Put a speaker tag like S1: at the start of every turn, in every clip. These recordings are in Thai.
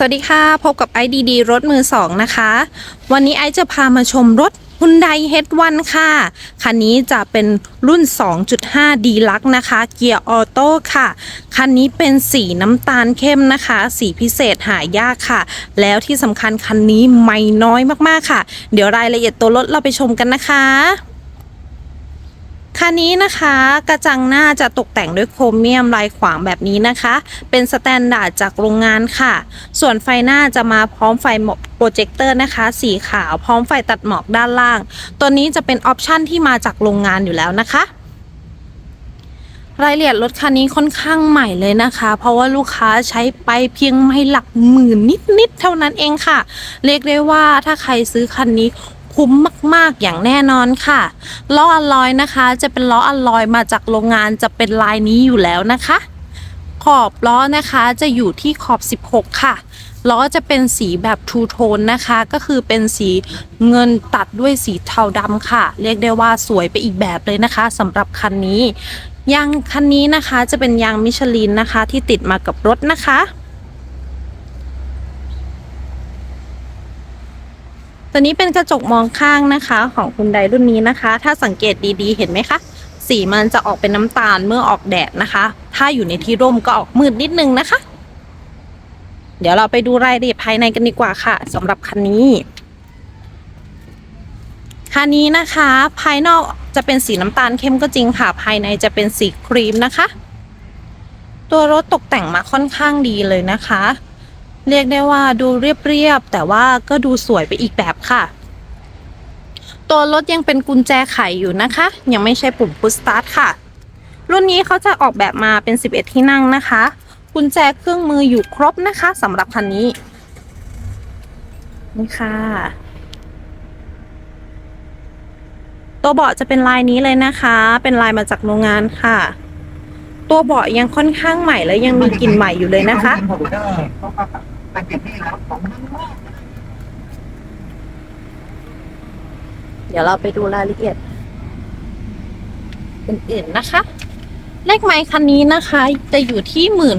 S1: สวัสดีค่ะ พบกับไอดีดีรถมือสองนะคะ วันนี้ไอจะพามาชมรถ Hyundai H1 ค่ะ คันนี้จะเป็นรุ่น 2.5 d l u x นะคะ เกียร์ออโต้ค่ะ คันนี้เป็นสีน้ำตาลเข้มนะคะ สีพิเศษหายากค่ะ แล้วที่สำคัญคันนี้ไม่น้อยมากๆค่ะ เดี๋ยวรายละเอียดตัวรถเราไปชมกันนะคะ คันนี้นะคะกระจังหน้าจะตกแต่งด้วยโครเมียมลายขวางแบบนี้นะคะ เป็นสแตนดาร์ดจากโรงงานค่ะ ส่วนไฟหน้าจะมาพร้อมไฟโปรเจคเตอร์นะคะ สีขาวพร้อมไฟตัดหมอกด้านล่าง ตัวนี้จะเป็นออปชันที่มาจากโรงงานอยู่แล้วนะคะรายละเอียดรถคันนี้ค่อนข้างใหม่เลยนะคะ เพราะว่าลูกค้าใช้ไปเพียงไม่หลักหมื่นนิดๆเท่านั้นเองค่ะ เรียกได้ว่าถ้าใครซื้อคันนี้ คุ้มมาก ๆ อย่างแน่นอนค่ะ ล้ออลลอยนะคะ จะเป็นล้ออลลอยมาจากโรงงานจะเป็นลายนี้อยู่แล้วนะคะ ขอบล้อนะคะจะอยู่ที่ขอบ 16 ค่ะ ล้อจะเป็นสีแบบทูโทนนะคะ ก็คือเป็นสีเงินตัดด้วยสีเทาดำค่ะ เรียกได้ว่าสวยไปอีกแบบเลยนะคะสำหรับคันนี้ ยางคันนี้นะคะจะเป็นยางมิชลินนะคะที่ติดมากับรถนะคะ ตัวนี้เป็นกระจกมองข้างนะคะของคุณไดรุ่นนี้นะคะ ถ้าสังเกตดีๆ เห็นไหมคะ สีมันจะออกเป็นน้ำตาลเมื่อออกแดดนะคะ ถ้าอยู่ในที่ร่มก็ออกมืดนิดนึงนะคะ เดี๋ยวเราไปดูรายละเอียดภายในกันดีกว่าค่ะสำหรับคันนี้คันนี้นะคะ ภายนอกจะเป็นสีน้ำตาลเข้มก็จริงค่ะ ภายในจะเป็นสีครีมนะคะ ตัวรถตกแต่งมาค่อนข้างดีเลยนะคะ เรียกได้ว่าดูเรียบๆแต่ว่าก็ดูสวยไปอีกแบบค่ะ ตัวรถยังเป็นกุญแจไขอยู่นะคะ ยังไม่ใช่ปุ่มพุชสตาร์ทค่ะ รุ่นนี้เขาจะออกแบบมาเป็น 11 ที่นั่งนะคะ กุญแจเครื่องมืออยู่ครบนะคะสำหรับคันนี้นี่ค่ะตัวเบาะจะเป็นลายนี้เลยนะคะ เป็นลายมาจากโรงงานค่ะ ตัวเบาะยังค่อนข้างใหม่และยังมีกลิ่นใหม่อยู่เลยนะคะ
S2: ต่เก็บนี่แล้วของมันมาก
S1: เดี๋ยวเราไปดูรายละเอียดอื่นๆนะคะ เลขไมค์คันนี้นะคะ จะอยู่ที่หมื่น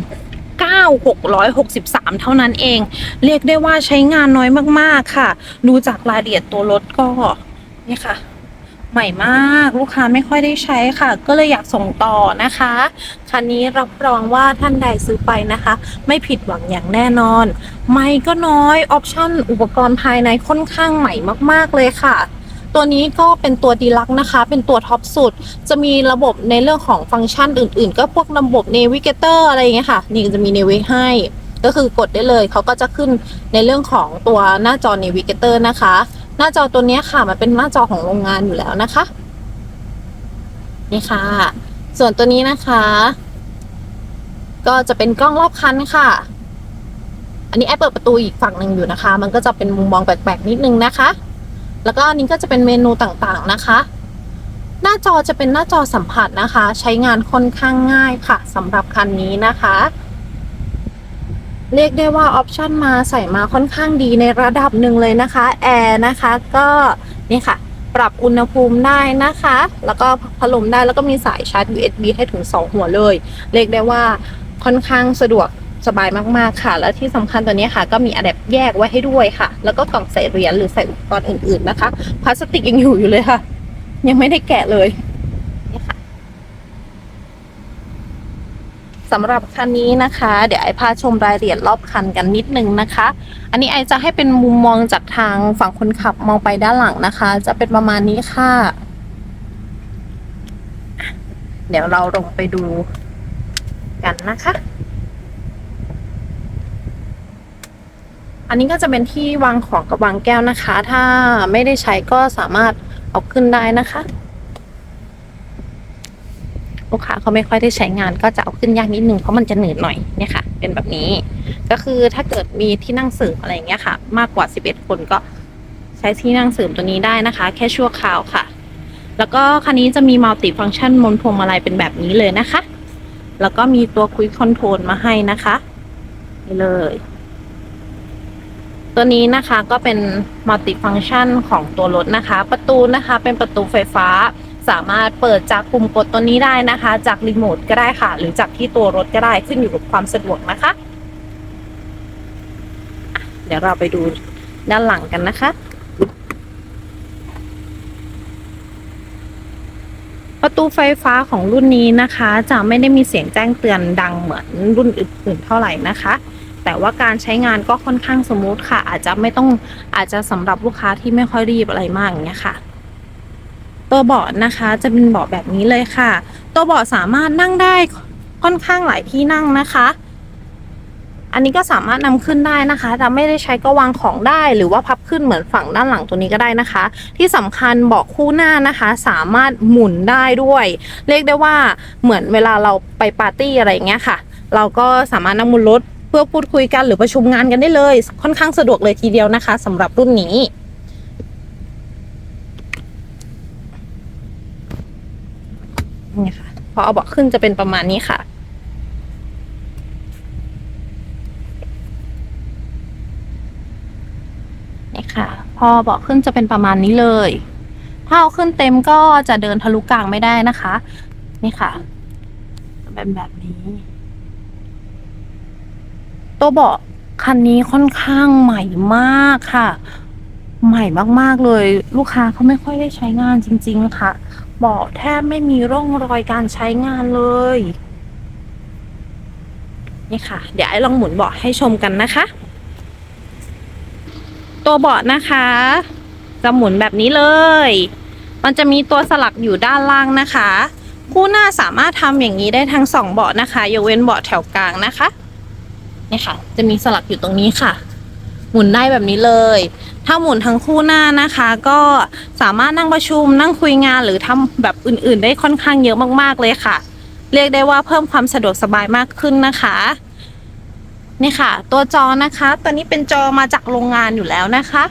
S1: เก้าหกร้อยหกสิบสามเท่านั้นเอง เรียกได้ว่าใช้งานน้อยมากๆค่ะ ดูจากรายละเอียดตัวรถก็ นี่ค่ะ ใหม่มากลูกค้าไม่ค่อยได้ใช้ค่ะ ก็เลยอยากส่งต่อนะคะ คันนี้รับรองว่าท่านใดซื้อไปนะคะ ไม่ผิดหวังอย่างแน่นอน ไม่ก็น้อยออปชั่นอุปกรณ์ภายในค่อนข้างใหม่มากๆเลยค่ะตัวนี้ก็เป็นตัวดีลักนะคะ เป็นตัวท็อปสุด จะมีระบบในเรื่องของฟังก์ชันอื่นๆ ก็พวกระบบ Navigator อะไรอย่างเงี้ยค่ะ นี่จะมี Navi ให้ ก็คือกดได้เลย เขาก็จะขึ้นในเรื่องของตัวหน้าจอ Navigator นะคะ หน้าจอตัวนี้ค่ะมันเป็นหน้าจอของโรงงานอยู่แล้วนะคะ นี่ค่ะ ส่วนตัวนี้นะคะ ก็จะเป็นกล้องรอบคันค่ะ อันนี้แอปเปิดประตูอีกฝั่งหนึ่งอยู่นะคะ มันก็จะเป็นมุมมองแปลกๆนิดนึงนะคะ แล้วก็อันนี้ก็จะเป็นเมนูต่างๆนะคะ หน้าจอจะเป็นหน้าจอสัมผัสนะคะ ใช้งานค่อนข้างง่ายค่ะสำหรับคันนี้นะคะ เรียกได้ว่าออปชันมาใส่มาค่อนข้างดีในระดับหนึ่งเลยนะคะแอร์นะคะก็นี่ค่ะ ปรับอุณหภูมิได้นะคะ แล้วก็พัดลมได้แล้วก็มีสายชาร์จ USB ให้ถึง 2 หัวเลย เรียกได้ว่าค่อนข้างสะดวกสบายมากๆค่ะ และที่สำคัญตัวนี้ค่ะ ก็มีอะแดปแยกไว้ให้ด้วยค่ะ แล้วก็กล่องใส่เหรียญหรือใส่อุปกรณ์อื่นๆนะคะพลาสติกยังอยู่อยู่เลยค่ะ ยังไม่ได้แกะเลยนี่ค่ะ สำหรับคันนี้นะคะ เดี๋ยวไอพาชมรายละเอียดรอบคันกันนิดนึงนะคะ อันนี้ไอจะให้เป็นมุมมองจากทางฝั่งคนขับมองไปด้านหลังนะคะ จะเป็นประมาณนี้ค่ะ เดี๋ยวเราลงไปดูกันนะคะ อันนี้ก็จะเป็นที่วางของกับวางแก้วนะคะ ถ้าไม่ได้ใช้ก็สามารถเอาขึ้นได้นะคะ ลูกค้าเขาไม่ค่อยได้ใช้งาน ก็จะเอาขึ้นยากนิดนึงเพราะมันจะหนืดหน่อยเนี่ยค่ะ เป็นแบบนี้ ก็คือถ้าเกิดมีที่นั่งเสริมอะไรอย่างเงี้ยค่ะ มากกว่า 11 คนก็ใช้ที่นั่งเสริมตัวนี้ได้นะคะ แค่ชั่วคราวค่ะ แล้วก็คันนี้จะมีมัลติฟัง c t ชันมนพวงมาลัยเป็นแบบนี้เลยนะคะ แล้วก็มีตัวคุยคอนโทรลมาให้นะคะนี่เลย ตัวนี้นะคะก็เป็นมัลติฟังชันของตัวรถนะคะ ประตูนะคะ เป็นประตูไฟฟ้าสามารถเปิดจากปุ่มกดตัวนี้ได้นะคะจากรีโมทก็ได้ค่ะหรือจากที่ตัวรถก็ได้ขึ้นอยู่กับความสะดวกนะคะตัวนี้นะคะก็เป็นมัลติฟัง c t ชันของตัวรถนะคะประตูนะคะเป็นประตูไฟฟ้า สามารถเปิดจากปุ่มกดตัวนี้ได้นะคะ จากรีโมทก็ได้ค่ะ หรือจากที่ตัวรถก็ได้ขึ้นอยู่กับความสะดวกนะคะเป็นมัลติฟัง c t ชันของตัวรถนะคะประตูนะคะเป็นประตูไฟฟ้าสามารถเปิดจากปุ่มกดตัวนี้ได้นะคะจากรีโมทก็ได้ค่ะหรือจากที่ตัวรถก็ได้ขึ้นอยู่กับความสะดวกนะคะตัวนี้นะคะก็เป็นเดี๋ยวเราไปดูด้านหลังกันนะคะ ประตูไฟฟ้าของรุ่นนี้นะคะ จะไม่ได้มีเสียงแจ้งเตือนดังเหมือนรุ่นอื่นๆเท่าไหร่นะคะแต่ว่าการใช้งานก็ค่อนข้างสมูทค่ะ อาจจะไม่ต้องอาจจะสำหรับลูกค้าที่ไม่ค่อยรีบอะไรมากอย่างเงี้ยค่ะ ตัวเบาะนะคะจะเป็นเบาะแบบนี้เลยค่ะ ตัวเบาะสามารถนั่งได้ค่อนข้างหลายที่นั่งนะคะ อันนี้ก็สามารถนำขึ้นได้นะคะแต่ไม่ได้ใช้ก็วางของได้หรือว่าพับขึ้นเหมือนฝั่งด้านหลังตัวนี้ก็ได้นะคะ ที่สำคัญเบาะคู่หน้านะคะ สามารถหมุนได้ด้วย เรียกได้ว่าเหมือนเวลาเราไปปาร์ตี้อะไรอย่างเงี้ยค่ะ เราก็สามารถนั่งบนรถเพื่อพูดคุยกันหรือประชุมงานกันได้เลย ค่อนข้างสะดวกเลยทีเดียวนะคะสำหรับรุ่นนี้ นี่ค่ะ พ อเอาเบาะขึ้นจะเป็นประมาณนี้ค่ะ นี่ค่ะ พอเบาะขึ้นจะเป็นประมาณนี้เลย ถ้าเอาขึ้นเต็มก็จะเดินทะลุกลางไม่ได้นะคะ นี่ค่ะจะเป็นแบบนี้ ตัวเบาะคันนี้ค่อนข้างใหม่มากค่ะ ใหม่มากๆเลย ลูกค้าเขาไม่ค่อยได้ใช้งานจริง ๆ ค่ะ เบาะแทบไม่มีร่องรอยการใช้งานเลย นี่ค่ะ เดี๋ยวไอ้ลองหมุนเบาะให้ชมกันนะคะ ตัวเบาะนะคะ จะหมุนแบบนี้เลย มันจะมีตัวสลักอยู่ด้านล่างนะคะ คู่หน้าสามารถทำอย่างนี้ได้ทั้งสองเบาะนะคะยกเว้นเบาะแถวกลางนะคะนี่ค่ะ จะมีสลักอยู่ตรงนี้ค่ะ หมุนได้แบบนี้เลย ถ้าหมุนทั้งคู่หน้านะคะ ก็สามารถนั่งประชุมนั่งคุยงานหรือทำแบบอื่นๆ ได้ค่อนข้างเยอะมากๆเลยค่ะ เรียกได้ว่าเพิ่มความสะดวกสบายมากขึ้นนะคะนี่ค่ะ ตัวจอนะคะ ตัวนี้เป็นจอมาจากโรงงานอยู่แล้วนะคะ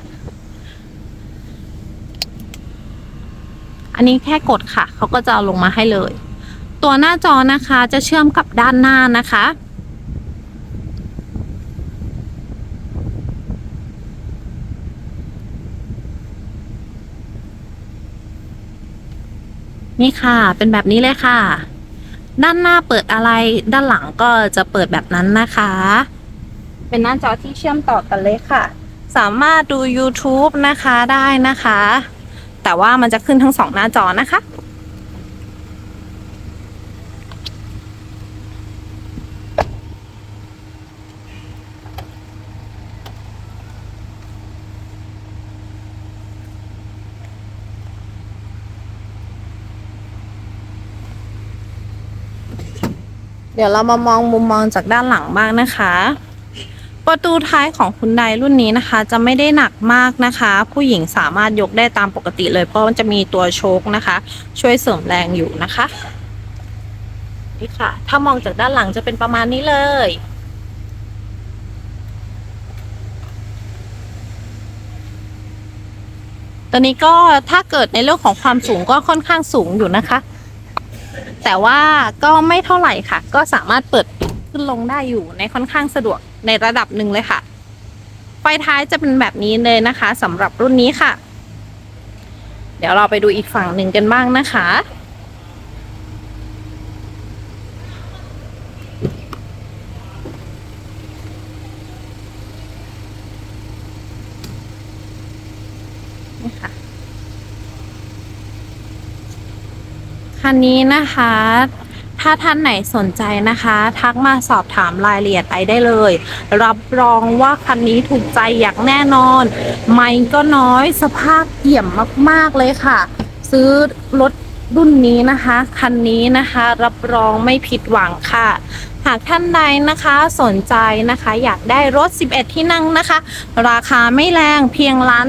S1: อันนี้แค่กดค่ะ เขาก็จะเอาลงมาให้เลย ตัวหน้าจอนะคะจะเชื่อมกับด้านหน้านะคะ นี่ค่ะ เป็นแบบนี้เลยค่ะ ด้านหน้าเปิดอะไร ด้านหลังก็จะเปิดแบบนั้นนะคะ เป็นหน้าจอที่เชื่อมต่อกันเลยค่ะ สามารถดู YouTube นะคะได้นะคะ แต่ว่ามันจะขึ้นทั้งสองหน้าจอนะคะ เดี๋ยวเรามามองมุมมองจากด้านหลังบ้างนะคะ ประตูท้ายของคุณไดรุ่นนี้นะคะ จะไม่ได้หนักมากนะคะ ผู้หญิงสามารถยกได้ตามปกติเลย เพราะมันจะมีตัวโชคนะคะ ช่วยเสริมแรงอยู่นะคะนี่ค่ะ ถ้ามองจากด้านหลังจะเป็นประมาณนี้เลยตัวนี้ก็ถ้าเกิดในเรื่องของความสูงก็ค่อนข้างสูงอยู่นะคะ แต่ว่าก็ไม่เท่าไหร่ค่ะ ก็สามารถเปิดขึ้นลงได้อยู่ในค่อนข้างสะดวกในระดับหนึ่งเลยค่ะ ไฟท้ายจะเป็นแบบนี้เลยนะคะสำหรับรุ่นนี้ค่ะ เดี๋ยวเราไปดูอีกฝั่งหนึ่งกันบ้างนะคะนี่ค่ะ คันนี้นะคะ ถ้าท่านไหนสนใจนะคะ ทักมาสอบถามรายละเอียดไอได้เลย รับรองว่าคันนี้ถูกใจอย่างแน่นอน ไม่ก็น้อยสภาพเกี่ยมมากๆเลยค่ะ ซื้อรถรุ่นนี้นะคะ คันนี้นะคะ รับรองไม่ผิดหวังค่ะ หากท่านใดนะคะสนใจนะคะ อยากได้รถ 11 ที่นั่งนะคะ ราคาไม่แรงเพียงล้าน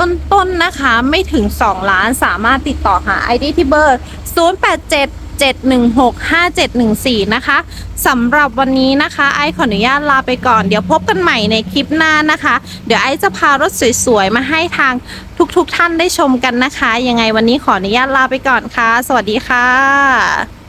S1: ต้นๆนะคะ ไม่ถึง 2 ล้านสามารถติดต่อหา ID ที่เบอร์ 087 716 5714 นะคะสำหรับวันนี้นะคะ ไอขออนุญาตลาไปก่อน เดี๋ยวพบกันใหม่ในคลิปหน้านะคะ เดี๋ยวไอจะพารถสวยๆ มาให้ทางทุกๆท่านได้ชมกันนะคะ ยังไงวันนี้ขออนุญาตลาไปก่อนค่ะ สวัสดีค่ะ